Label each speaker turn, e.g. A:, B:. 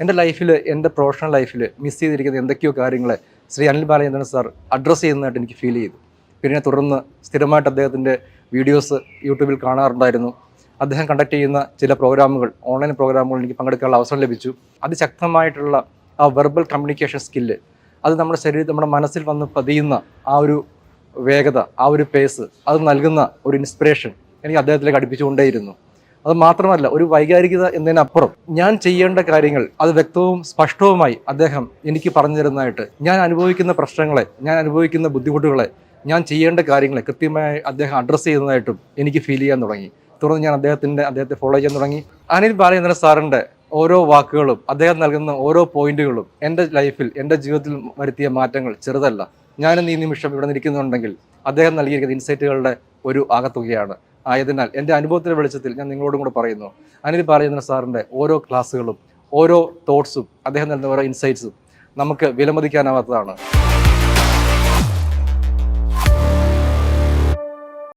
A: എന്റെ ലൈഫിൽ എന്റെ പ്രൊഫഷണൽ ലൈഫിൽ മിസ് ചെയ്തിരിക്കുന്ന എന്തൊക്കെയോ കാര്യങ്ങൾ ശ്രീ അനിൽ ബാലചന്ദ്രൻ സാർ അഡ്രസ്സ് ചെയ്യുന്നതായിട്ട് എനിക്ക് ഫീൽ ചെയ്തു. പിന്നെ തുടർന്ന് സ്ഥിരമായിട്ട് അദ്ദേഹത്തിന്റെ വീഡിയോസ് യൂട്യൂബിൽ കാണാറുണ്ടായിരുന്നു. അദ്ദേഹം കണ്ടക്ട് ചെയ്യുന്ന ചില പ്രോഗ്രാമുകൾ ഓൺലൈൻ പ്രോഗ്രാമുകൾ എനിക്ക് പങ്കെടുക്കാനുള്ള അവസരം ലഭിച്ചു. അതിശക്തമായിട്ടുള്ള ആ വെർബൽ കമ്മ്യൂണിക്കേഷൻ സ്കില്ല് അത് നമ്മുടെ ശരീരത്തിൽ നമ്മുടെ മനസ്സിൽ വന്ന് പതിയുന്ന ആ ഒരു വേഗത ആ ഒരു പേസ് അത് നൽകുന്ന ഒരു ഇൻസ്പിറേഷൻ എനിക്ക് അദ്ദേഹത്തിലേക്ക് അടുപ്പിച്ചുകൊണ്ടേയിരുന്നു. അത് മാത്രമല്ല ഒരു വൈകാരികത എന്നതിനപ്പുറം ഞാൻ ചെയ്യേണ്ട കാര്യങ്ങൾ അത് വ്യക്തവും സ്പഷ്ടവുമായി അദ്ദേഹം എനിക്ക് പറഞ്ഞു തരുന്നതായിട്ട് ഞാൻ അനുഭവിക്കുന്ന പ്രശ്നങ്ങളെ ഞാൻ അനുഭവിക്കുന്ന ബുദ്ധിമുട്ടുകളെ ഞാൻ ചെയ്യേണ്ട കാര്യങ്ങളെ കൃത്യമായി അദ്ദേഹം അഡ്രസ്സ് ചെയ്യുന്നതായിട്ടും എനിക്ക് ഫീൽ ചെയ്യാൻ തുടങ്ങി. തുടർന്ന് ഞാൻ അദ്ദേഹത്തിന്റെ അദ്ദേഹത്തെ ഫോളോ ചെയ്യാൻ തുടങ്ങി. അനിൽ ബാലചന്ദ്രൻ സാറിന്റെ ഓരോ വാക്കുകളും അദ്ദേഹം നൽകുന്ന ഓരോ പോയിന്റുകളും എന്റെ ലൈഫിൽ എന്റെ ജീവിതത്തിൽ വരുത്തിയ മാറ്റങ്ങൾ ചെറുതല്ല. ഞാനും ഈ നിമിഷം ഇവിടെ നിൽക്കുന്നുണ്ടെങ്കിൽ അദ്ദേഹം നൽകിയിരിക്കുന്ന ഇൻസൈറ്റുകളുടെ ഒരു ആകത്തുകയാണ്. ആയതിനാൽ എന്റെ അനുഭവത്തിന്റെ വെളിച്ചത്തിൽ ഞാൻ നിങ്ങളോടും കൂടെ പറയുന്നു. അനിൽ പറയുന്ന സാറിന്റെ ഓരോ ക്ലാസ്സുകളും ഓരോ തോട്ട്സും അദ്ദേഹം നൽകുന്ന ഓരോ ഇൻസൈറ്റ്സും നമുക്ക് വിലമതിക്കാനാവാത്തതാണ്.